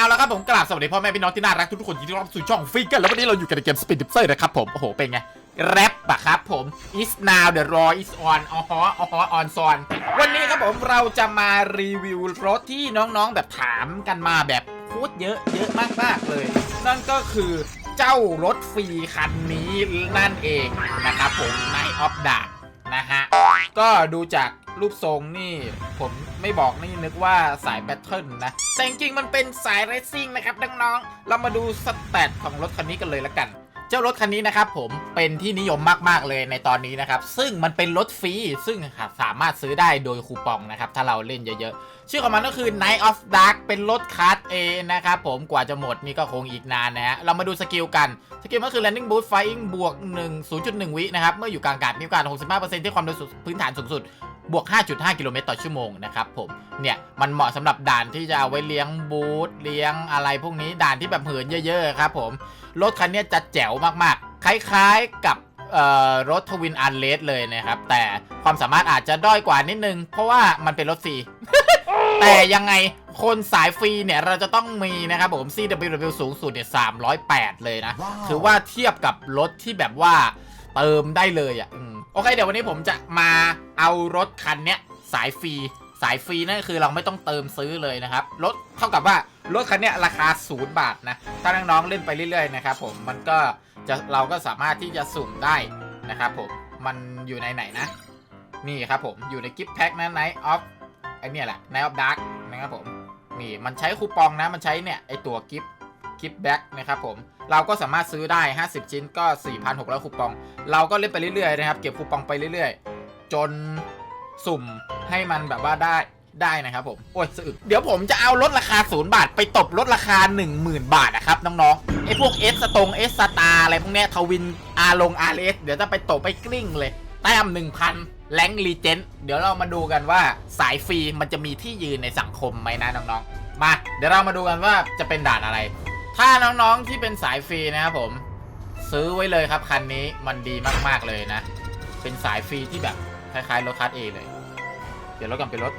เอาละครับผมกราบสวัสดีพ่อแม่พี่น้องที่น่ารักทุกคนยินดีต้อนรับสู่ช่องฟิกเกอร์แล้ววันนี้เราอยู่กันในเกมสปินดิปเซอร์นะครับผม โอ้โห เป็นไง แรปอะครับผม is now the raw is on อ๋อฮะอ๋อฮะ on son วันนี้ครับผมเราจะมารีวิวรถที่น้องๆแบบถามกันมาแบบโคตรเยอะเยอะมากๆเลย นั่นก็คือเจ้ารถฟรีคันนี้นั่นเองนะครับผม Night of Dark นะฮะก็ดูจาก รูปทรงนี่ผมไม่บอกนี่นึกว่าสายแบทเทิลนะ แต่จริงๆมันเป็นสายเรซซิ่งนะครับน้องๆเรามาดูสแตทของรถคันนี้กันเลยละกันเจ้ารถคันนี้นะครับผมเป็นที่นิยมมากๆเลยในตอนนี้นะครับ ซึ่งมันเป็นรถฟรี ซึ่งสามารถซื้อได้โดยคูปองนะครับ ถ้าเราเล่นเยอะๆ ชื่อของมันก็คือ Night of Dark เป็นรถคาร์ดเอนะครับผมกว่าจะหมดนี่ก็คงอีกนานนะฮะเรามาดูสกิลกัน สกิลก็คือ landing boost flying บวก 1 0.1 วินะครับ เมื่ออยู่กลางอากาศมีโอกาส 65%ที่ความเร็วพื้นฐานสูงสุด บวก 5.5 กิโลเมตรต่อชั่วโมงนะครับผม เนี่ย มันเหมาะสำหรับด่านที่จะเอาไว้เลี้ยงบูธเลี้ยงอะไรพวกนี้ด่านที่แบบเหินเยอะๆครับผม รถคันเนี้ยจะแจ๋วมากๆ คล้ายๆกับเอ่อรถทวินอันเลสเลยนะครับ แต่ความสามารถอาจจะด้อยกว่านิดนึง เพราะว่ามันเป็นรถฟรีแต่ยังไงคนสายฟรีเนี่ยเราจะต้องมีนะครับผม CWW สูงสุดเนี่ย308 เลยนะว้าวถือว่าเทียบกับรถที่แบบว่า เติมได้เลยอะโอเคเดี๋ยววันนี้ผมจะมาเอารถคันเนี้ยสายฟรีสายฟรีนั่นคือเราไม่ต้องเติมซื้อเลยนะครับรถเท่ากับว่ารถคันเนี้ยราคาศูนย์บาทนะถ้าน้องๆเล่นไปเรื่อยๆนะครับผมมันก็จะเราก็สามารถที่จะสุ่มได้นะครับผมมันอยู่ในไหนนะ นี่ครับผมอยู่ในกิฟต์แพ็คนะ Night of ไอเนี่ยแหละ Night of Dark นะครับผมนี่มันใช้คูปองนะมันใช้เนี่ยไอตัวกิฟต์ กิฟต์แบ็กนะครับผม เราก็สามารถซื้อได้ 50 ชิ้นก็ 4,600 คูปอง เราก็เล่นไปเรื่อยๆนะครับ เก็บคูปองไปเรื่อยๆ จนสุ่มให้มันแบบว่าได้ได้นะครับผม โอ้ยสะอึก เดี๋ยวผมจะเอาลดราคาศูนย์บาท ไปตบลดราคา 10,000 บาทนะครับน้องๆ ไอ้พวกเอสตงเอสตาอะไรพวกเนี้ยทวินอาลงอาร์เอสเดี๋ยวจะไปตบไปกลิ้งเลยแต้ม1,000แรงรีเจนเดี๋ยวเรามาดูกันว่าสายฟรีมันจะมีที่ยืนในสังคมไหมนะน้องๆ มา เดี๋ยวเรามาดูกันว่าจะเป็นด่านอะไร ถ้าน้องๆที่เป็นสายฟรีนะครับผม ซื้อไว้เลยครับคันนี้มันดีมากๆเลยนะ เป็นสายฟรีที่แบบคล้ายๆรถคัสเอเลย เดี๋ยวรถกันเป็นรถ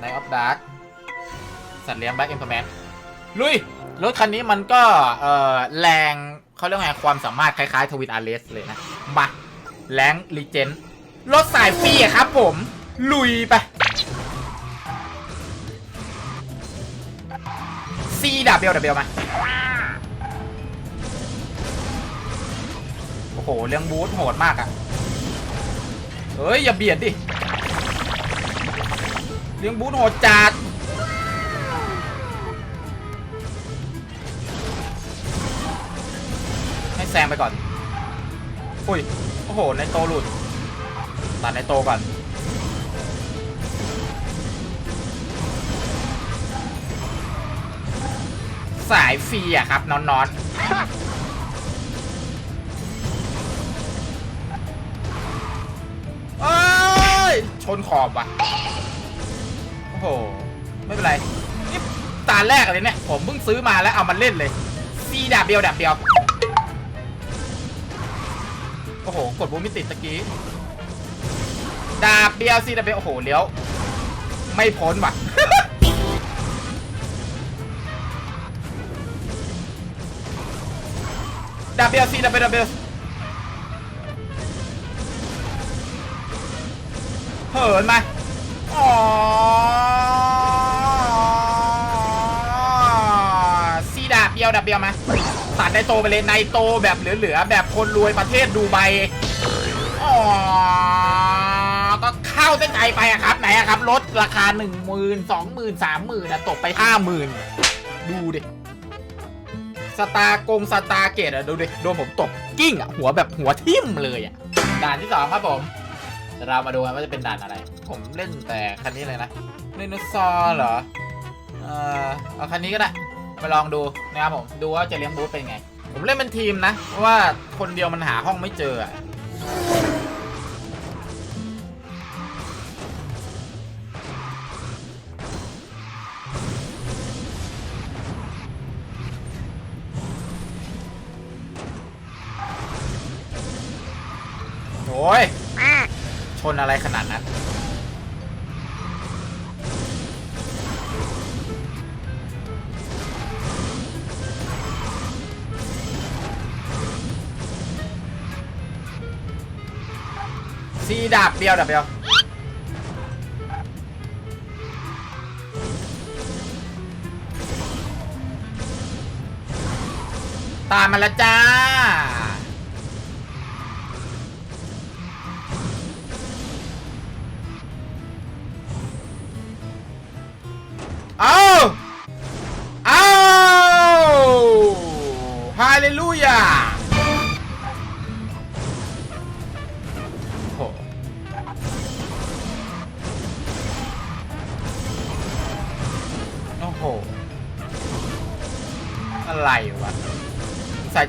ในออฟดาร์กสัตว์เลี้ยงแบ็กเอ็มพแมนลุย รถคันนี้มันก็เอ่อแรงเขาเรียกไงความสามารถคล้ายๆทวินอาร์เลสเลยนะมาแรงลีเจนรถสายฟรีครับผม ลุยไปีดับเบลดับเบลมา โอ้โหเลี้ยงบูธโหดมากอะเฮ้ย อย่าเบียดดิเลี้ยงบูธโหดจัดให้แซงไปก่อน อุ้ย โอ้โห ในโตหลุด ตัดในโตก่อน สายฟรีอะครับนอนนอนเอ้ยชนขอบว่ะ โอ้โห ไม่เป็นไร นี่ตาแรกเลยเนี่ย ผมเพิ่งซื้อมาแล้วเอามาเล่นเลยซีดาบเดียวดาบเดียว โอ้โห กดบูมไม่ติดตะกี้ ดาบเดียวซีดาบเดียว โอ้โห เลี้ยว ไม่พ้นว่ะ ดาบเดียวซีดาบเดียวดาบเดียวเหินมาอ๋อซีดาบเดียวดาบเดียวมาตัดในโตไปเลยในโตแบบเหลือๆแบบคนรวยประเทศดูไบอ๋อก็เข้าเส้นใจไปอะครับไหนอะครับลดราคาหนึ่งหมื่นสองหมื่นสามหมื่นอะตกไปห้าหมื่นดูดิ สตาร์กงสตาร์เกตอะดูดิโดนผมตบกิ้งอะหัวแบบหัวทิ่มเลยอะด่านที่สองครับผมเรามาดูกันว่าจะเป็นด่านอะไร ผมเล่นแต่คันนี้เลยนะไดโนเสร์เหรอเออเอาคันนี้ก็ได้ไปลองดูนะครับผมดูว่าจะเลี้ยงบูธเป็นไง ผมเล่นเป็นทีมนะเพราะว่าคนเดียวมันหาห้องไม่เจออะ โอ้ยมชนอะไรขนาดนั้น ซีดาบเดียวดาบเดียว ตามมาแล้วจ้า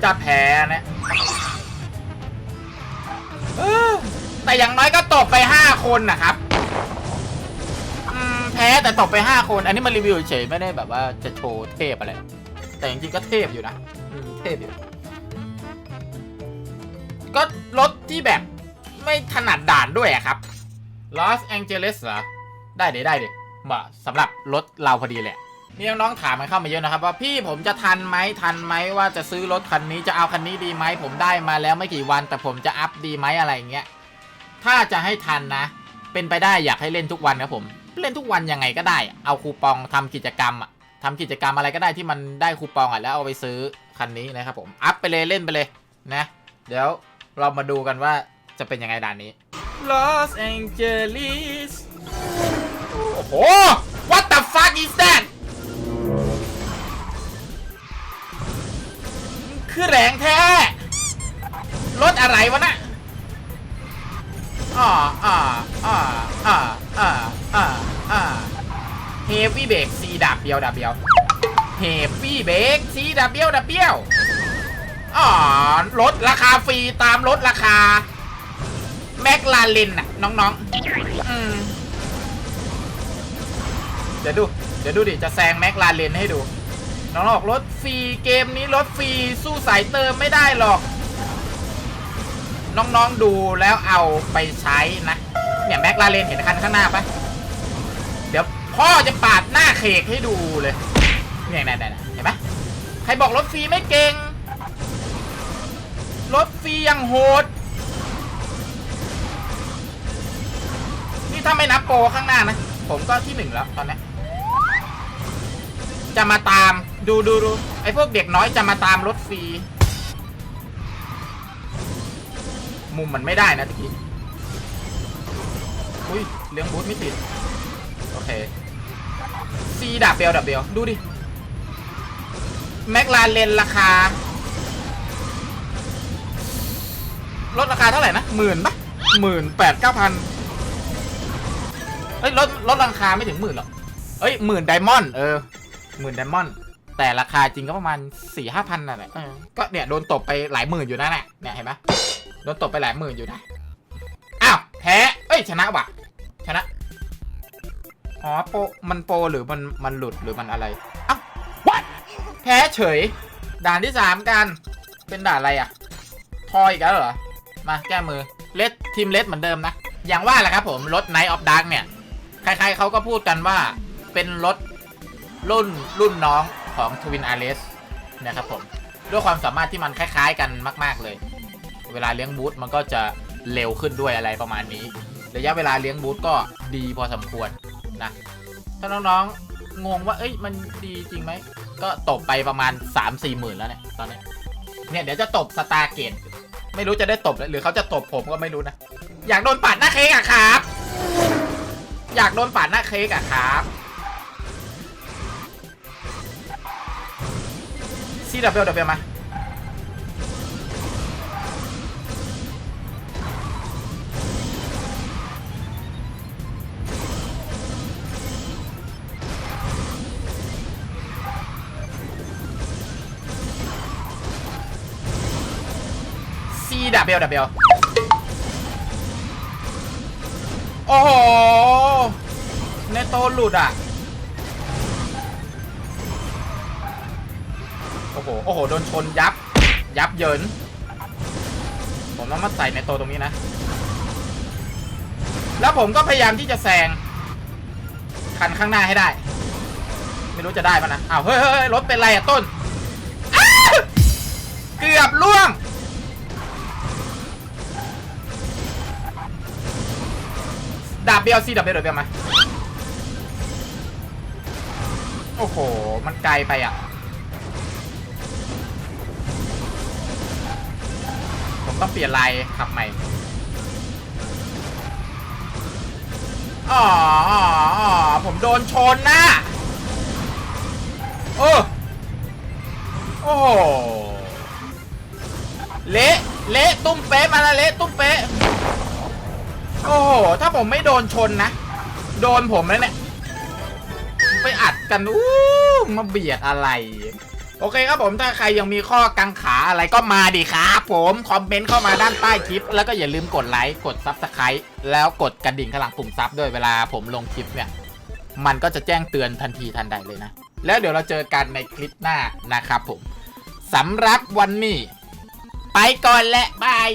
จะแพ้นะเออแต่อย่างน้อยก็ตบไปห้าคนนะครับแพ้แต่ตบไปห้าคน อันนี้มันรีวิวเฉยไม่ได้แบบว่าจะโชว์เทพอะไร แต่จริงๆก็เทพอยู่นะเทพอยู่ ก็รถที่แบบไม่ถนัดด่านด้วยครับ Los Angeles เหรอ ได้เดี๋ยวได้เดี๋ยวสำหรับรถเราพอดีแหละ มีน้องๆถามมาเข้ามาเยอะนะครับ ว่าพี่ผมจะทันไหมทันไหมว่าจะซื้อรถคันนี้จะเอาคันนี้ดีไหมผมได้มาแล้วไม่กี่วัน แต่ผมจะอัพดีไหมอะไรอย่างเงี้ยถ้าจะให้ทันนะ เป็นไปได้อยากให้เล่นทุกวันครับผม เล่นทุกวันยังไงก็ได้อะเอาคูปองทำกิจกรรมอะทำกิจกรรมอะไรก็ได้ที่มันได้คูปองอะแล้วเอาไปซื้อคันนี้นะครับผมอัพไปเลยเล่นไปเลยนะเดี๋ยวเรามาดูกันว่าจะเป็นยังไงด่านนี้ Los Angeles โอ้โห What the fuck is that คือแรงแท้ รถอะไรวะนะอ่าอ่าอ่าอ่าอ่าอ่าอ่าเฮฟวี่เบรกซีดับเบียวดับเบียวเฮฟวี่เบรกซีดับเบียวดับเบียวอ๋อลดราคาฟรีตามลดราคา แม็กลาลินน่ะ น้องๆอืมเดี๋ยวดู เดี๋ยวดูดิ จะแซงแม็กลาเลนให้ดู น้องบอกรถฟรีเกมนี้รถฟรีสู้สายเติมไม่ได้หรอก น้องๆดูแล้วเอาไปใช้นะ เนี่ยแม็กลาเลนเห็นคันข้างหน้าปะเดี๋ยวพ่อจะปาดหน้าเคกให้ดูเลยเนี่ยเนี่ยเนี่ยเห็นไหมใครบอกรถฟรีไม่เก่ง รถฟรียังโหด นี่ถ้าไม่นับโปรข้างหน้านะ ผมก็ที่หนึ่งแล้วตอนนี้จะมาตาม ดูดูดูไอพวกเด็กน้อยจะมาตามรถฟรี มุมมันไม่ได้นะตะกี้อุ้ยเลี้ยงบูทไม่ติด โอเคซีดับเบลดับเบลดูดิ แม็กลาเลนราคา ลดราคาเท่าไหร่นะหมื่นปะหมื่นแปดเก้าพันเฮ้ยลดลดราคาไม่ถึงหมื่นหรอกเอ้ยหมื่นไดมอนด์เออหมื่นไดมอนด์ แต่ราคาจริงก็ประมาณสี่ห้าพันนั่นแหละเออก็เนี่ยโดนตบไปหลายหมื่นอยู่นั่นแหละเนี่ยเห็นปะโดนตบไปหลายหมื่นอยู่นะอ้าวแพ้เอ้ยชนะว่ะ ชนะอ๋อโปรมันโปรหรือมันมันหลุดหรือมันอะไรอ้าว what แพ้เฉย ด่านที่สามกันเป็นด่านอะไรอะทอยอีกแล้วเหรอมาแก้มือเลดทีมเลดเหมือนเดิมนะ อย่างว่าแหละครับผมรถ Night of Dark เนี่ย ใครๆเขาก็พูดกันว่าเป็นรถรุ่นรุ่นน้อง ของ Twin a r e s นะครับผม ด้วยความสามารถที่มันคล้ายๆกันมาก ๆเลย เวลาเลี้ยงบูธมันก็จะเร็วขึ้นด้วยอะไรประมาณนี้ ระยะเวลาเลี้ยงบูธก็ดีพอสมควรนะ ถ้าน้องๆ งงว่า เอ้ย มันดีจริงไหม ก็ตบไปประมาณ 3-4หมื่นแล้วเนี่ยตอนนี้ เนี่ยเดี๋ยวจะตบสตาร์เกตไม่รู้จะได้ตบหรือเขาจะตบผมก็ไม่รู้นะ อยากโดนปาดหน้าเค้กอะครับ อยากโดนปาดหน้าเค้กอะครับ ซีดับเบิลดับเบิลมาซีดับเบิลดับเบิลโอ้โหเนโตหลุดอะ อ้โห โอ้โห โดนชนยับ ยับเยิน ผมต้องมาใส่ในโตตรงนี้นะ แล้วผมก็พยายามที่จะแซง คันข้างหน้าให้ได้ ไม่รู้จะได้ปะนะ อ้าว เฮ้ยเฮ้ยรถเป็นไรอะต้น เกือบล่วง ดาบ BLC ดาบ BLC มา โอ้โห มันไกลไปอะ ต้องเปลี่ยนลายขับใหม่อ๋อผมโดนชนนะโอ้โอ้โหเละเละตุ้มเป๊ะมาละเละตุ้มเป๊ะโอ้โหถ้าผมไม่โดนชนนะ โดนผมแล้วเนี่ยไปอัดกันอู้มาเบียดอะไร โอเคครับผมถ้าใครยังมีข้อกังขาอะไรก็มาดิครับผมคอมเมนต์เข้ามาด้านใต้คลิป แล้วก็อย่าลืมกดไลค์กดซับสไคร b ์แล้วกดกระดิ่งข้างหลังปุ่มซับด้วยเวลาผมลงคลิปเนี่ย มันก็จะแจ้งเตือนทันทีทันใดเลยนะ แล้วเดี๋ยวเราเจอกันในคลิปหน้านะครับผมสำหรับวันนี้ ไปก่อนและบาย